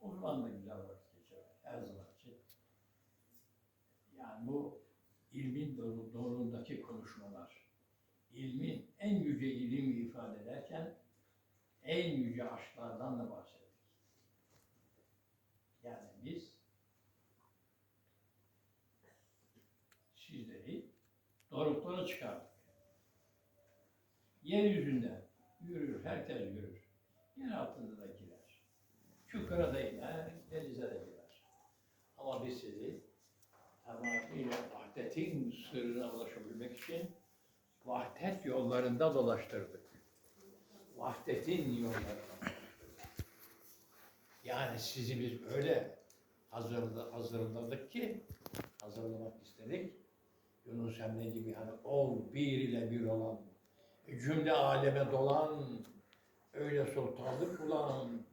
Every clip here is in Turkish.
O da güzel vakit geçer. Her zaman için. Yani bu ilmin doğru- doğruluğundaki konuşmalar, ilmin en yüce ilmi ifade ederken en yüce aşklardan da bahsettik. Yani biz sizleri doruklara çıkardık. Yeryüzünde yürür, herkes yürür. Yer altında. Çukura iner, denize de girer. Ama biz sizi tamamıyla vahdetin sırrına ulaşabilmek için vahdet yollarında dolaştırdık. Vahdetin yollarında. Yani sizi biz öyle hazırladık, hazırladık ki, hazırlamak istedik. Yunus Emre gibi hani ol bir ile bir olan, cümle aleme dolan, öyle sultanlık bulan,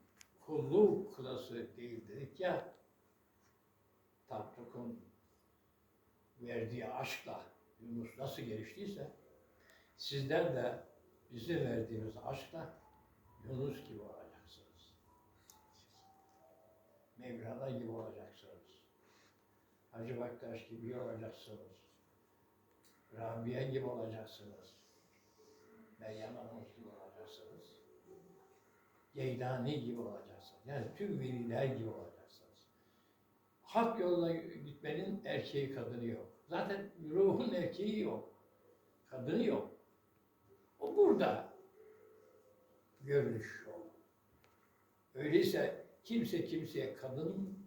kulluk kılası değil dedik ya. Tatlık'ın verdiği aşkla Yunus nasıl geliştiyse, sizler de bize verdiğiniz aşkla Yunus gibi olacaksınız. Mevlana gibi olacaksınız. Hacı Bektaş gibi olacaksınız. Rabia gibi olacaksınız. Meryem Hanımız gibi olacaksınız. Geydani gibi olacaksınız. Yani tüm veliler gibi olacaksınız. Hak yoluna gitmenin erkeği kadını yok. Zaten ruhun erkeği yok. Kadını yok. O burada. Görünüş. Öyleyse kimse kimseye kadın,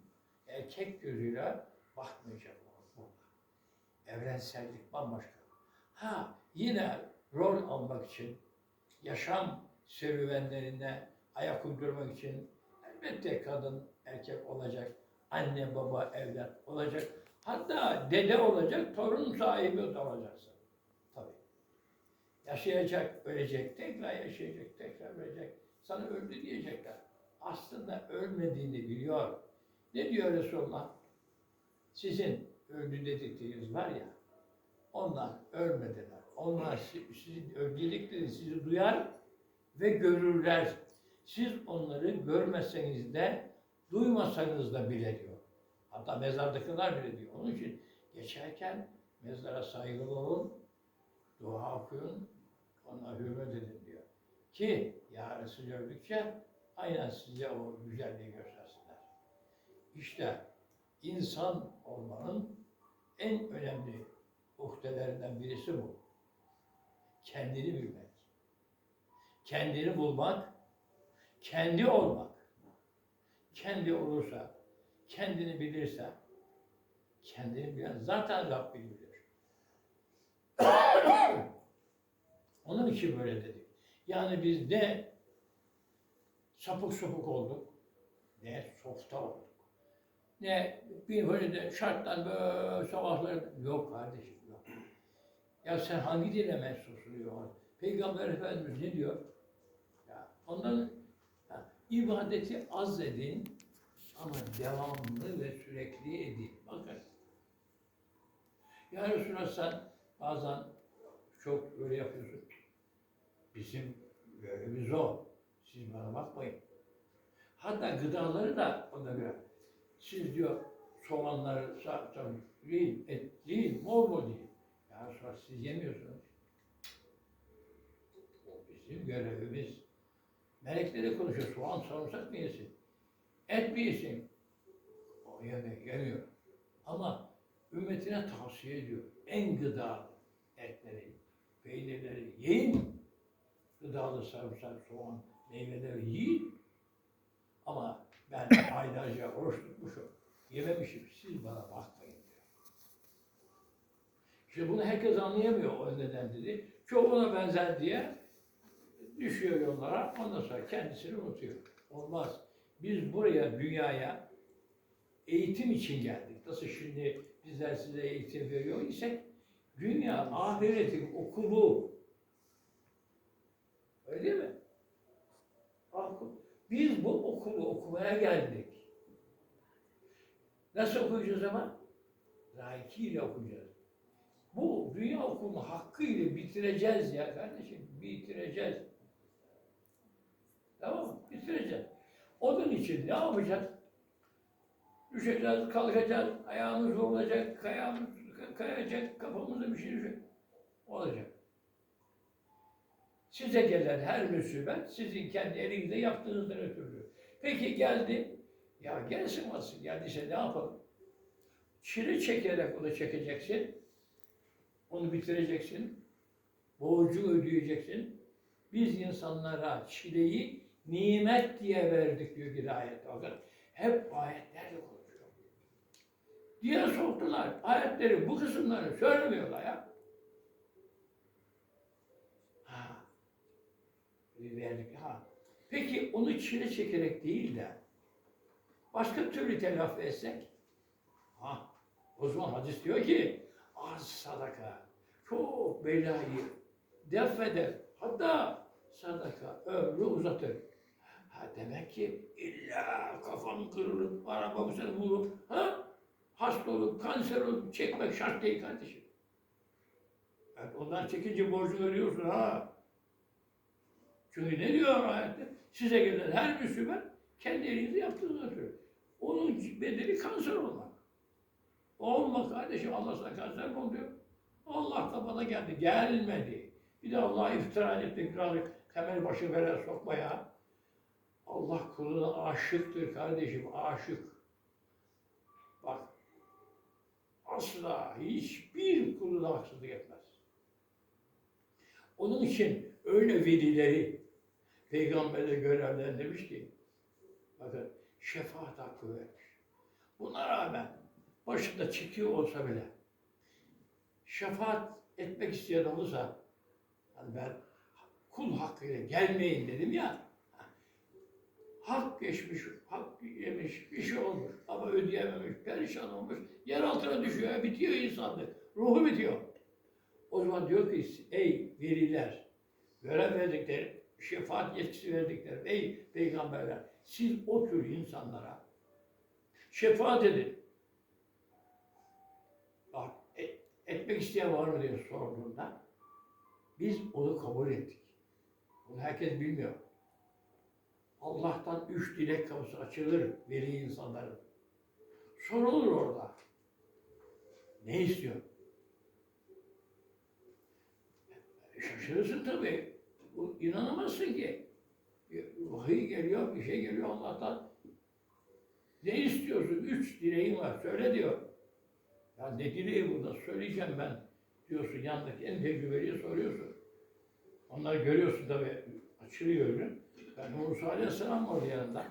erkek gözüyle bakmayacak burada. Evrensellik bambaşka. Ha yine rol almak için, yaşam serüvenlerine ayak uydurmak için elbette kadın, erkek olacak, anne, baba, evlat olacak. Hatta dede olacak, torun sahibi olacaksın. Tabii. Yaşayacak, ölecek, tekrar yaşayacak, tekrar ölecek. Sana öldü diyecekler. Aslında ölmediğini biliyor. Ne diyor Resulullah? Sizin öldü dedikleriniz var ya, onlar ölmediler. Onlar si- sizin öldükleri sizi duyar ve görürler. Siz onları görmeseniz de duymasanız da bile diyor. Hatta mezardakiler bile diyor. Onun için geçerken mezara saygılı olun, dua okuyun, ona hürmet edin diyor. Ki yarın sizi öldükçe aynen size o güzelliği göstersinler. İşte insan olmanın en önemli uhdelerinden birisi bu. Kendini bilmek. Kendini bulmak, kendi olmak. Kendi olursa, kendini bilirse, kendini bilen zaten Rabbini bilir. Onun için böyle dedik. Yani biz ne sapık sapık olduk, ne softa olduk. Ne bir böyle de şartlar böyle sabahları yok kardeşim yok. Ya sen hangi dine mensupsun diyor. Peygamber Efendimiz ne diyor? Ya onların ibadeti az edin ama devamlı ve sürekli edin. Bakın. Ya Resulallah sen bazen çok öyle yapıyorsun. Bizim görevimiz o. Siz bana bakmayın. Hatta gıdaları da ona göre. Siz diyor soğanları sa- sa- yiyin, et yiyin, bol bol yiyin. Ya sonra siz yemiyorsunuz. O bizim görevimiz. Melekleri konuşuyor. Soğan sarımsak mı yesin? Et mi yesin? O yeme, yemiyor. Ama ümmetine tavsiye ediyor. En gıdalı etleri, peynirleri yiyin. Gıdalı sarımsak, soğan, meyveleri yiyin. Ama ben aylarca oruç tutmuşum. Yememişim. Siz bana bakmayın diyor. İşte bunu herkes anlayamıyor o neden dedi. Çoğuna benzer diye düşüyor yollara. Ondan sonra kendisini unutuyor. Olmaz. Biz buraya, dünyaya eğitim için geldik. Nasıl şimdi bizler size eğitim veriyor isek, dünya ahiretin okulu. Öyle mi? Biz bu okulu okumaya geldik. Nasıl okuyacağız ama? Layıkıyla okuyacağız. Bu dünya okulunu hakkıyla bitireceğiz ya kardeşim. Bitireceğiz. Tamam mı? Bitireceğiz. Onun için ne yapacağız? Düşeceğiz, kalkacağız, ayağımız olacak, kayağımız kayacak, kafamızda bir şey düşecek. Olacak. Size gelen her musibet sizin kendi elinizde yaptığınızdan ötürü. Peki geldi. Ya gelsin olsun. Geldiyse ne yapalım? Çile çekerek onu çekeceksin. Onu bitireceksin. Borcu ödeyeceksin. Biz insanlara çileyi nimet diye verdik diyor bir ayet. Bakın hep ayetlerle konuşuyor. Diye soktular. Ayetleri bu kısımları söylemiyorlar ya. Ha. Bir verdik ha. Peki onu çile çekerek değil de başka türlü telafi etsek ha o zaman hadis diyor ki az sadaka çok belayı def eder. Hatta sadaka ömrü uzatır. Ha demek ki illa kafan kırılıp araba seni vurup ha hasta olup kanser olup çekmek şart değil kardeşim. Evet, ondan çekince borcu ödüyorsun ha. Çünkü ne diyor ayette? Size gelen her Müslüman kendi elinizde yaptığınızı ötürü. Onun bedeli kanser olmak. Olma kardeşim Allah sana kanser mi oluyor? Allah da bana geldi. Gelmedi. Bir de Allah'a iftira etti. Kralı kemer başı veren sokmaya. Allah kuluna aşıktır kardeşim. Aşık. Bak. Asla hiçbir kuluna haksızlık etmez. Onun için öyle velileri peygamberle görevlendirmiş ki bakın şefaat hakkı vermiş. Buna rağmen başında çekiyor olsa bile şefaat etmek isteyen olursa hani ben kul hakkıyla gelmeyin dedim ya hak geçmiş, hak yemiş, bir şey olmuş ama ödeyememiş, perişan olmuş, yer altına düşüyor, bitiyor insanlık, ruhu bitiyor. O zaman diyor ki ey veliler, görev verdikleri, şefaat yetkisi verdikleri, ey peygamberler, siz o tür insanlara şefaat edin. Bak, et- etmek isteyen var mı diye sorduğunda, biz onu kabul ettik. Bunu herkes bilmiyor. Allah'tan üç dilek kapısı açılır veli insanların. Sorulur orada. Ne istiyor? Şaşırırsın tabii. Bu inanamazsın ki. Vahiy geliyor, bir şey geliyor Allah'tan. Ne istiyorsun? Üç dileğin var. Söyle diyor. Ya ne dileği burada? Söyleyeceğim ben. Diyorsun yanındaki en tecrübeliye soruyorsun. Onları görüyorsun tabii. Açılıyor önün. Ben Musa Aleyhisselam vardı yanında.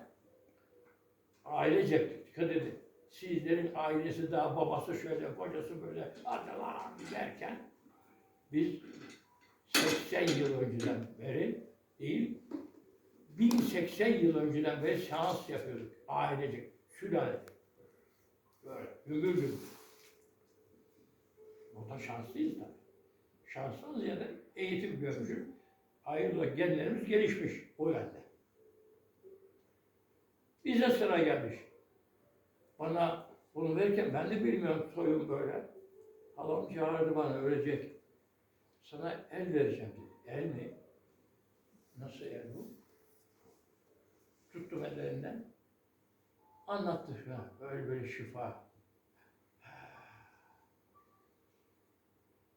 Ailecek dikkat edin. Sizlerin ailesi daha babası şöyle, kocası böyle arkalar derken biz 80 yıl önceden beri değil, 1080 yıl önceden beri seans yapıyorduk ailecek, sülale. Böyle gümbür gümbür. Burada şanslıyız tabii. Şanstan ziyade eğitim görmüşüm. Ayrıca genlerimiz gelişmiş o yönde. Bize sıra gelmiş. Bana bunu verirken ben de bilmiyorum soyum böyle. Halam çağırdı bana ölecek. Sana el vereceğim dedi. El mi? Nasıl el bu? Tuttum ellerinden. Anlattı falan. Böyle böyle şifa.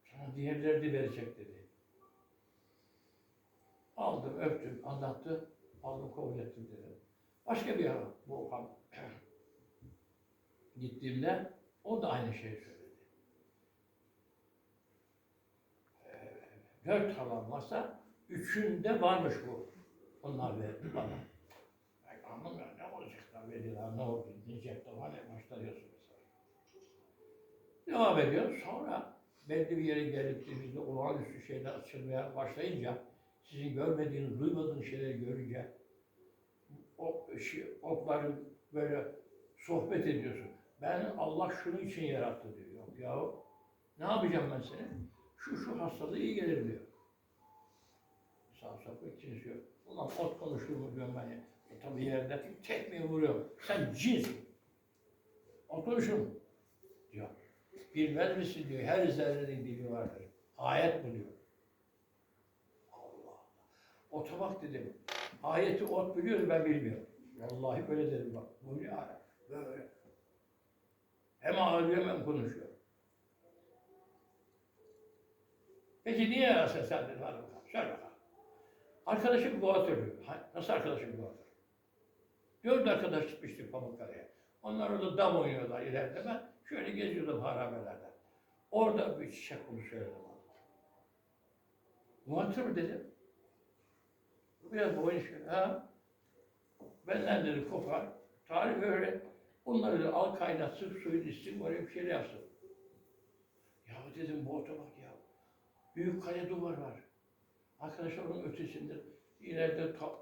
Sana diğerleri de verecek dedi. Aldım, öptüm, anlattı. Aldım, kabul ettim dedi. Başka bir ara bu gittiğimde o da aynı şeyi söyledi. Ee, dört halam varsa üçünde varmış bu. Onlar verdi bana. Ben anlamıyorum ne olacaklar veriyorlar, ne oldu, diyecekler, hani başlıyorsun mesela. Devam ediyor. Sonra belli bir yere geldiklerimizde olağanüstü şeyler açılmaya başlayınca sizin görmediğiniz, duymadığınız şeyleri görünce o şey, otların böyle sohbet ediyorsun. Ben Allah şunun için yarattı diyor. Yok ya ne yapacağım ben seni? Şu şu hastalığı iyi gelir diyor. Sağ sapık cinsi yok. Ulan ot konuşur mu diyorum ben ya. E, tabii yerde tekmeyi vuruyor. Sen cinsin. Ot konuşur mu? Diyor. Bilmez misin diyor. Her zerrenin dili vardır. Ayet bu diyor. Bak dedim. Ayeti ot biliyor ben bilmiyorum. Vallahi böyle dedim bak. Bu ne ayet? Böyle. Hem ağlıyor hem konuşuyor. Peki niye yarasın sen dedim hadi bakalım. Söyle bakalım. Arkadaşım diyor. Ha, Nasıl arkadaşım boğatır? Dört arkadaş çıkmıştık Pamukkale'ye. Onlar orada dam oynuyorlar ileride. Ben şöyle geziyordum harabelerde. Orada bir çiçek bunu söyledim. Muhatır dedim. Biraz şöyle. Ha? Benden dedi kopar. Tarih öğret. Bunları da al kaynatsın, suyunu içsin, oraya bir şeyler yapsın. Ya dedim bu bak ya. Büyük kale duvar var. Arkadaşlar onun ötesinde ileride ta,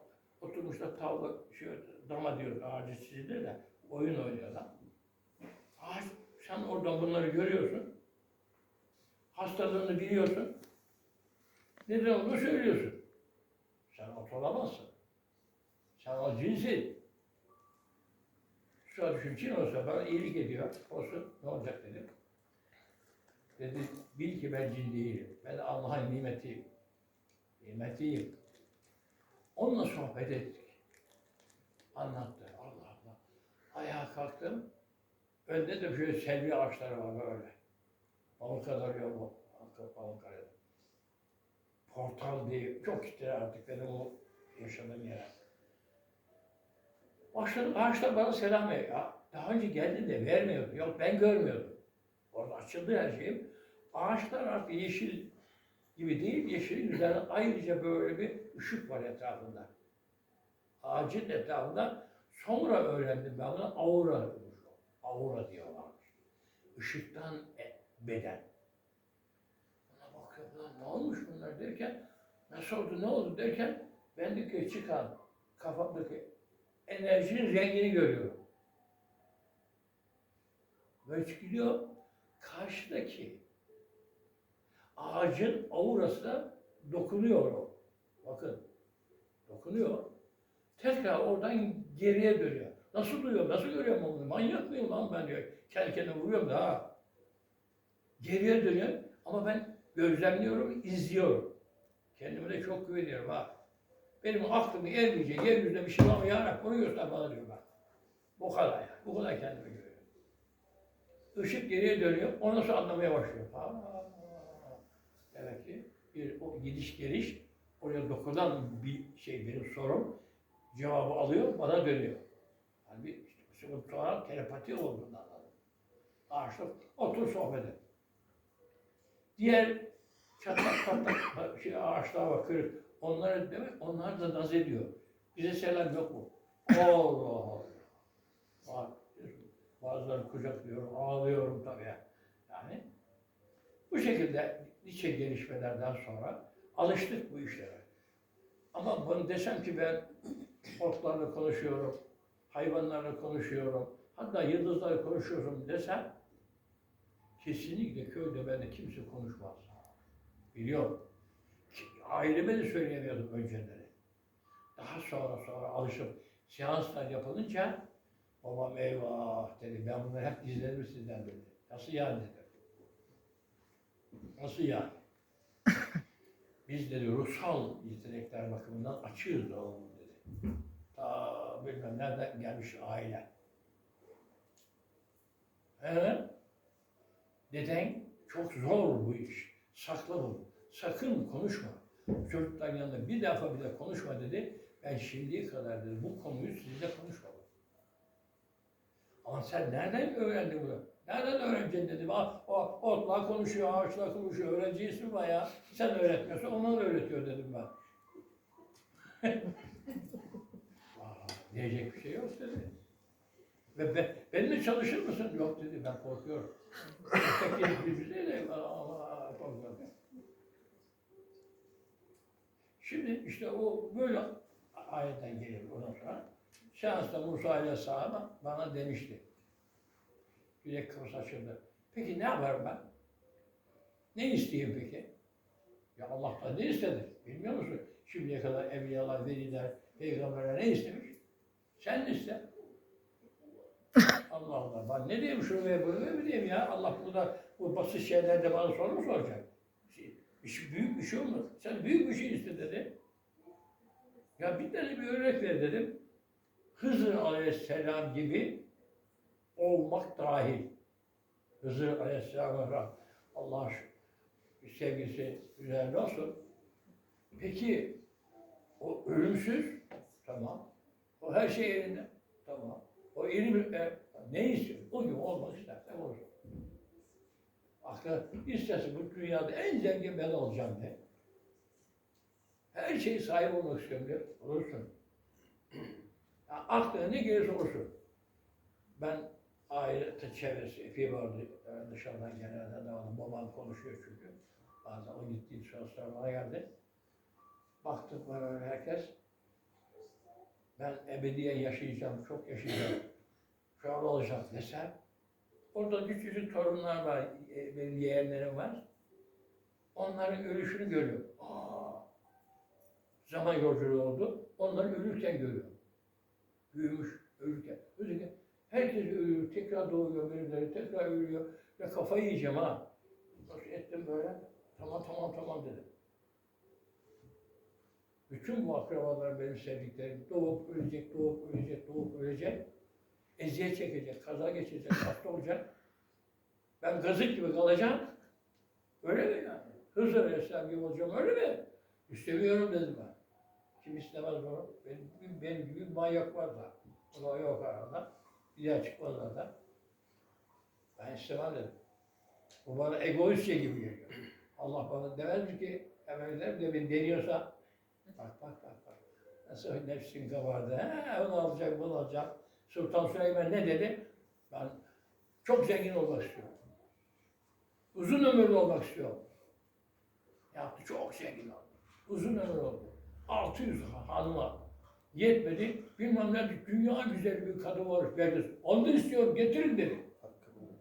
oturmuşlar tavla, şey, dama diyoruz ağacı de oyun oynuyorlar. Ağaç, sen oradan bunları görüyorsun. Hastalığını biliyorsun. Neden olduğunu söylüyorsun. Olamazsın. Sen o cinsin. Şu düşün Çin olsa bana iyilik ediyor. Olsun ne olacak dedim. Dedi bil ki ben cin değilim. Ben Allah'ın nimetiyim. Nimetiyim. Onunla sohbet ettik. Anlattı. Allah Allah. Ayağa kalktım. Önde de şöyle selvi ağaçları var böyle. Balık kadar yol. Balık. Portal diye çok gitti artık benim o yaşadığım yere. Başladı ağaçlar bana selam veriyor. Ya, Daha önce geldi de vermiyordu. Yok ben görmüyordum. Orada açıldı her şeyim. Ağaçlar artık yeşil gibi değil, yeşilin üzerine ayrıca böyle bir ışık var etrafında. Ağacın etrafında sonra öğrendim ben buna aura. Aura diyorlarmış. Işıktan e- beden. Buna bakıyorum lan ne olmuş bunlar derken nasıl oldu ne oldu derken bendeki çıkan kafamdaki enerjinin rengini görüyorum. Ve gidiyor karşıdaki ağacın aurasına dokunuyor o. Bakın. Dokunuyor. Tekrar oradan geriye dönüyor. Nasıl duyuyorum, nasıl görüyorum onu? Manyak mıyım lan ben diyor. Kendi kendime vuruyorum da ha. Geriye dönüyor ama ben gözlemliyorum, izliyorum. Kendime de çok güveniyorum ha. Benim aklımı ermeyecek, yeryüzünde bir şey var mı ya Rabbi, bana diyor ben. Bu kadar yani. Bu kadar kendime güveniyorum. Işık geriye dönüyor, ondan sonra anlamaya başlıyor. Ha, demek ki bir o gidiş geliş, oraya dokunan bir şey benim sorum, cevabı alıyor, bana dönüyor. Yani bir işte, sonra telepati olduğunu anladım. Ağaçta otur sohbet et. Diğer çatlak çatlak şey, ağaçlar var, kırık. Onları demek, onlar da naz ediyor. Bize selam yok mu? Allah Allah. Bazıları kucaklıyorum, ağlıyorum tabii. Yani bu şekilde nice gelişmelerden sonra alıştık bu işlere. Ama bunu desem ki ben otlarla konuşuyorum, hayvanlarla konuşuyorum, hatta yıldızlarla konuşuyorum desem kesinlikle köyde bende kimse konuşmaz. Biliyorum. Aileme de söyleyemiyordum önceleri. Daha sonra sonra alışıp seanslar yapılınca babam eyvah dedi ben bunları hep izledim sizden dedi. Nasıl yani dedi. Nasıl yani? Biz dedi ruhsal yetenekler bakımından açığız da oğlum dedi. Ta bilmem nereden gelmiş aile. He? Deden çok zor bu iş. Sakla bunu. Sakın konuşma. Çocukların yanında bir defa bile konuşma dedi. Ben şimdiye kadar dedi bu konuyu sizinle konuşmadım. Ama sen nereden öğrendin bunu? Nereden öğreneceksin dedim. Ah, o, otlar konuşuyor, ağaçlar konuşuyor. Öğrencisi var ya. Sen öğretmiyorsun, onlar öğretiyor dedim ben. Aa, diyecek bir şey yok dedi. Ve be, benimle çalışır mısın? Yok dedi, ben korkuyorum. Tek gelip bir de ama korkuyorum. Şimdi işte o böyle ayetten geliyor ondan sonra. Seansta Musa Aleyhisselam bana demişti. Yürek kapısı açıldı. Peki ne yaparım ben? Ne isteyeyim peki? Ya Allah'tan ne istedi? Bilmiyor musun? Şimdiye kadar evliyalar, veliler, peygamberler ne istemiş? Sen ne iste? Allah Allah. Ben ne diyeyim şunu ve bunu mu diyeyim ya? Allah burada bu basit şeylerde bana soru mu soracak? Şey- büyük bir şey olmaz. Sen büyük bir şey iste dedi. Ya bir tane bir örnek ver dedim. Hızır Aleyhisselam gibi olmak dahil. Hızır Aleyhisselam'a Allah sevgisi üzerine olsun. Peki o ölümsüz tamam. O her şey elinde tamam. O ilim e, ne istiyor? O gibi olmak isterse olur. Aklı isterse bu dünyada en zengin ben olacağım de. Her şeyi sahip olmak istiyorum de. Olursun. Ya aklına ne gelirse olsun. Ben aile çevresi epey vardı. Yani dışarıdan gelenler de vardı. Babam konuşuyor çünkü. Bazen o gittiği sonra bana geldi. Baktık bana herkes. Ben ebediyen yaşayacağım, çok yaşayacağım. Şöyle olacak desem. Orada küçücük torunlar var, e, benim yeğenlerim var. Onların ölüşünü görüyorum. Aa, zaman yolculuğu oldu. Onları ölürken görüyorum. Büyümüş, ölürken. Ölürken. Herkes ölüyor, tekrar doğuyor birileri, tekrar ölüyor. Ve kafayı yiyeceğim ha. Nasıl ettim böyle? Tamam tamam tamam dedim. Bütün bu akrabalar benim sevdiklerim doğup ölecek, doğup ölecek, doğup ölecek. Eziyet çekecek, kaza geçecek, hasta olacak. Ben gazık gibi kalacağım. Öyle mi yani? Hızır Aleyhisselam gibi olacağım öyle mi? İstemiyorum dedim ben. Kim istemez bunu? Benim, benim gibi manyak var da. Da yok arada. Bir daha çıkmazlar da. Ben istemem dedim. Bu bana egoistçe gibi geliyor. Allah bana demez mi ki efendiler de beni deniyorsa bak bak bak bak. Nasıl nefsin kabardı. He, onu alacak, bunu alacak. Sultan Süleyman ne dedi? Ben çok zengin olmak istiyorum. Uzun ömürlü olmak istiyorum. Yaptı çok zengin oldu. Uzun ömür oldu. 600 hanıma yetmedi. Bilmem ne dünya güzeli bir kadın var. Verdi. Onu da istiyorum getirin dedi.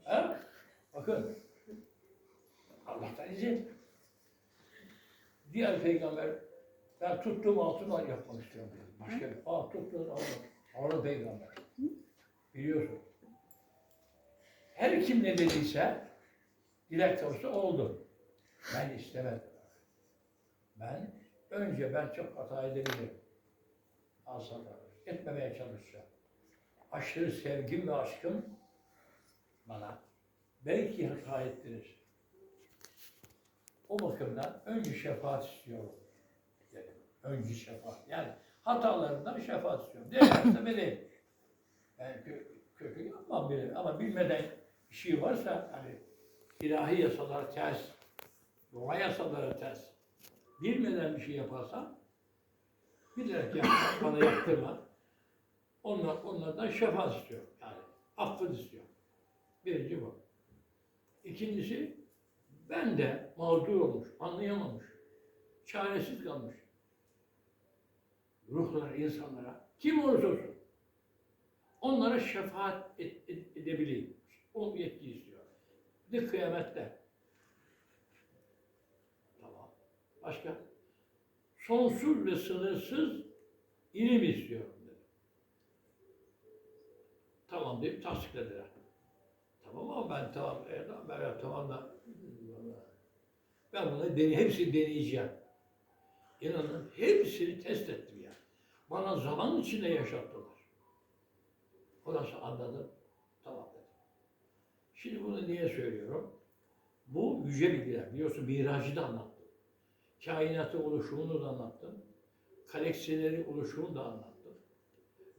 Ha? Bakın. Allah'tan izin. Diğer peygamber ben tuttuğum altınla yapmak istiyorum. Başka bir. Aa tuttuğun altın. Orada peygamber. Biliyorsun. Her kim ne dediyse dilek olsa oldu. Ben istemedim. Ben önce ben çok hata edebilirim. Aslında etmemeye çalışacağım. Aşırı sevgim ve aşkım bana belki hata ettirir. O bakımdan önce şefaat istiyorum. Dedim. Önce şefaat. Yani hatalarından şefaat istiyorum. Değerse vereyim. Ben kö- kötü yapmam bile ama bilmeden bir şey varsa hani ilahi yasalar ters, doğa yasaları ters. Bilmeden bir şey yaparsam bilerek yapma, bana yaptırma. Onlar, onlardan şefaat istiyorum. Yani affını istiyorum. Birinci bu. İkincisi ben de mağdur olmuş, anlayamamış, çaresiz kalmış. Ruhlara, insanlara, kim olursa olsun onlara şefaat et, et- edebileyim. O yetki istiyor. Bir kıyamette. Tamam. Başka? Sonsuz ve sınırsız ilim istiyorum dedi. Tamam deyip tasdiklediler. Tamam ama ben tamam, e, ben tamam da ben bunu deney, hepsini deneyeceğim. İnanın hepsini test ettim ya. Bana zaman içinde yaşattılar. Sonra anladım. Tamam dedim. Şimdi bunu niye söylüyorum? Bu yüce bilgiler. Biliyorsun Miracı da anlattım. Kainatın oluşumunu da anlattım. Galaksilerin oluşumunu da anlattım.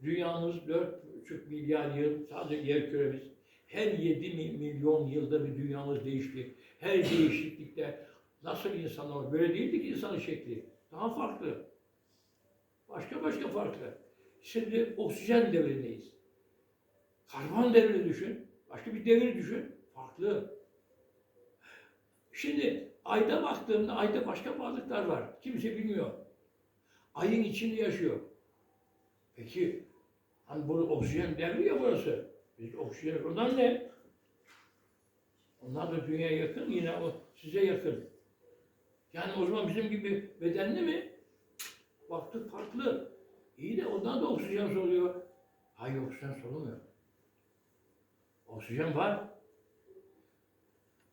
Dünyamız 4,5 milyar yıl sadece yer küremiz. Her 7 mi- milyon yılda bir dünyamız değişti. Her değişiklikte nasıl insanlar böyle değildi ki insanın şekli. Daha farklı. Başka başka farklı. Şimdi oksijen devrindeyiz. Karbon devrini düşün. Başka bir devir düşün. Farklı. Şimdi ayda baktığımda ayda başka varlıklar var. Kimse bilmiyor. Ayın içinde yaşıyor. Peki hani bu oksijen devri ya burası. Biz oksijen buradan ne? Onlar da dünyaya yakın, yine o size yakın. Yani o zaman bizim gibi bedenli mi? Baktık farklı. İyi de ondan da oksijen soluyor. Hayır oksijen solumuyor. Oksijen var.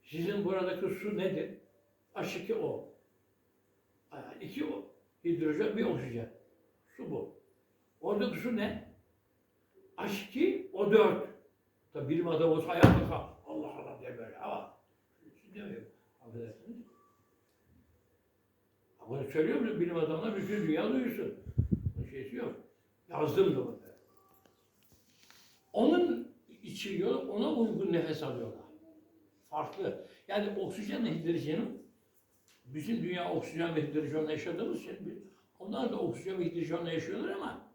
Sizin buradaki su nedir? H2O. Yani iki o. Hidrojen bir oksijen. Su bu. Oradaki su ne? H2O4. Tabi bilim adamı olsa ayakta kal. Allah Allah diye böyle. demiyorum. Affedersiniz. Ama bunu söylüyor musun? Bilim adamlar bütün dünya duyursun. Bunun şeysi yok. Yazdım da bunu. Onun için yol, ona uygun nefes alıyorlar. Farklı. Yani oksijenle hidrojenin bizim dünya oksijen ve hidrojenle yaşadığımız için biz- onlar da oksijen ve hidrojenle yaşıyorlar ama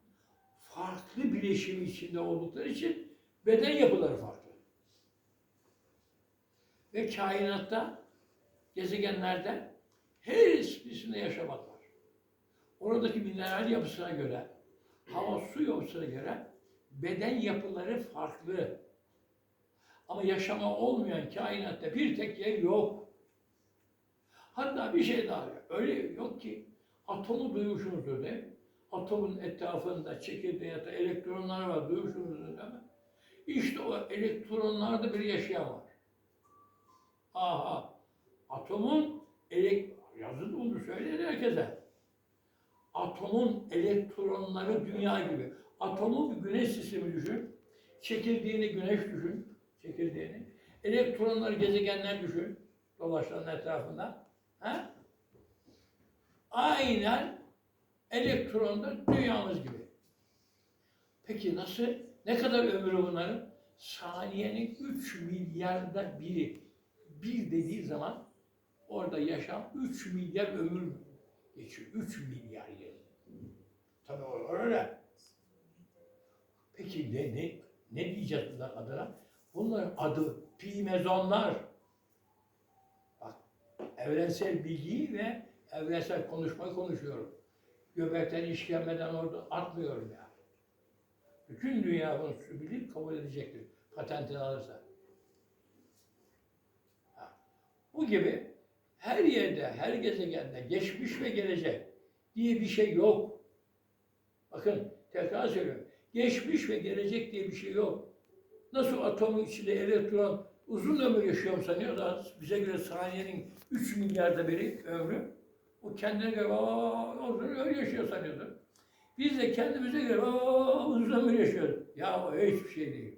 farklı bileşim içinde oldukları için beden yapıları farklı. Ve kainatta, gezegenlerde her birisinde yaşamak var. Oradaki mineral yapısına göre, hava su yapısına göre beden yapıları farklı. Ama yaşama olmayan kainatta bir tek yer yok. Hatta bir şey daha. Öyle yok ki atomu duymuşsunuzdur değil mi? Atomun etrafında çekirdeği yatan elektronlar var duymuşsunuzdur değil mi? İşte o elektronlarda bir yaşayan var. Aha. Atomun elek yazın bunu söyleyin herkese. Atomun elektronları dünya gibi. Atomu bir güneş sistemi düşün. Çekirdeğini güneş düşün. Çekirdeğini. Elektronları gezegenler düşün. Dolaşan etrafında. Ha? Aynen elektronda dünyamız gibi. Peki nasıl? Ne kadar ömrü bunların? Saniyenin 3 milyarda biri. Bir dediği zaman orada yaşam 3 milyar ömür geçiyor. 3 milyar yıl. Tabii öyle. Peki ne, ne, ne diyeceğiz bunlar adına? Bunların adı pimezonlar. Bak evrensel bilgiyi ve evrensel konuşmayı konuşuyorum. Göbekten işkembeden orada atmıyorum ya. Bütün dünya bunu bilip kabul edecektir. Patentini alırsa. Ha. Bu gibi her yerde, her gezegende geçmiş ve gelecek diye bir şey yok. Bakın tekrar söylüyorum. Geçmiş ve gelecek diye bir şey yok. Nasıl atomun içinde elektron uzun ömür yaşıyor sanıyor da bize göre saniyenin 3 milyarda biri ömrü. O kendine göre "Aa, uzun ömür yaşıyor sanıyordu. Biz de kendimize göre "Aa, uzun ömür yaşıyoruz. Ya o hiçbir şey değil.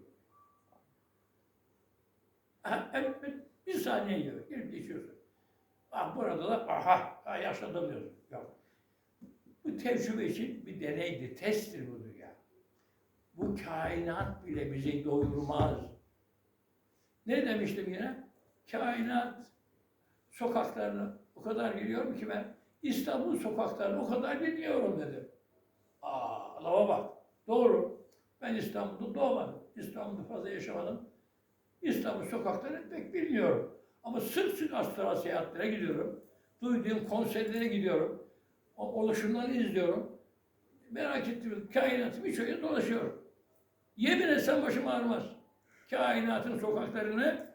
Bir saniye gibi gelip geçiyorsun. Ah burada da aha ha, yaşadım diyorsun. Yok. Bu tecrübe için bir deneydi, testtir bu. Bu kainat bile bizi doyurmaz. Ne demiştim yine? Kainat sokaklarını o kadar biliyorum ki ben İstanbul sokaklarını o kadar bilmiyorum dedim. Aa, lava bak. Doğru. Ben İstanbul'da doğmadım. İstanbul'da fazla yaşamadım. İstanbul sokaklarını pek bilmiyorum. Ama sık sık astral seyahatlere gidiyorum. Duyduğum konserlere gidiyorum. O oluşumları izliyorum. Merak ettiğim kainatı birçok yere dolaşıyorum. Yemin etsem başım ağrımaz. Kainatın sokaklarını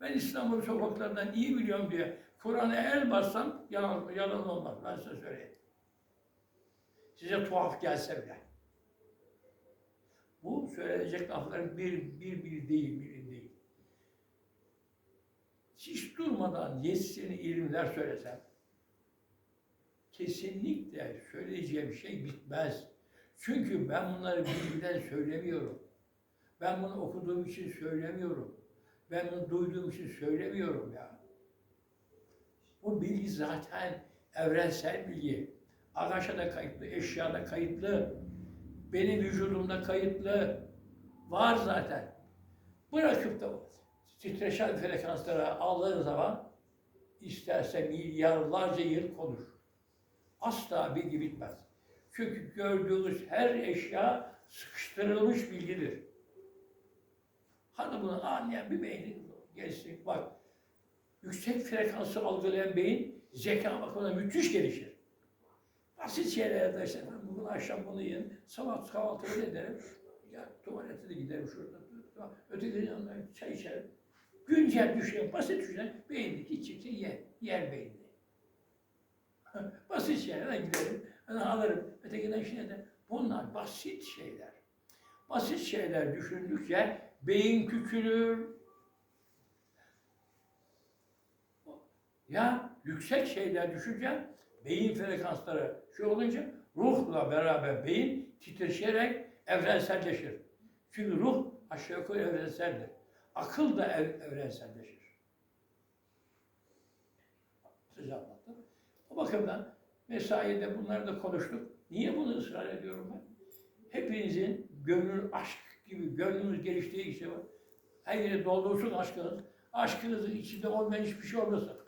ben İstanbul sokaklarından iyi biliyorum diye Kur'an'a el bassam yalan, yalan olmaz. Ben size söyleyeyim. Size tuhaf gelse bile. Bu söylenecek lafların bir, bir, bir değil, bir değil. Hiç durmadan yetsini ilimler söylesem, kesinlikle söyleyeceğim şey bitmez. Çünkü ben bunları bilgiden söylemiyorum. Ben bunu okuduğum için söylemiyorum. Ben bunu duyduğum için söylemiyorum ya. Bu bilgi zaten evrensel bilgi. Ağaçta da kayıtlı, eşyada kayıtlı, benim vücudumda kayıtlı, var zaten. Bırakıp da titreşen frekanslara aldığın zaman isterse milyarlarca yıl konuş. Asla bilgi bitmez. Çünkü gördüğümüz her eşya sıkıştırılmış bilgidir. Hadi bunu anlayan bir beynin gelsin. Bak, yüksek frekansı algılayan beyin zeka bakımından müthiş gelişir. Basit şeylerde işte bugün akşam bunu yiyin, sabah kahvaltı ederim. Ya tuvalete de giderim şurada. Öteki yanında çay içerim. Güncel düşünen, basit düşünen beyindeki çıktı yer, yer beyni. basit şeylere giderim, ben alırım. Ötekinden şimdi de bunlar basit şeyler. Basit şeyler düşündükçe beyin küçülür. Ya yüksek şeyler düşünce beyin frekansları şu olunca ruhla beraber beyin titreşerek evrenselleşir. Çünkü ruh aşağı yukarı evrenseldir. Akıl da ev, evrenselleşir. size anlattım. O bakımdan mesaide bunları da konuştuk. Niye bunu ısrar ediyorum ben? Hepinizin gönül aşk gibi gönlünüz geliştiği işte var. Her yere doldursun aşkınız. Aşkınızın içinde olmayan hiçbir şey olmasın.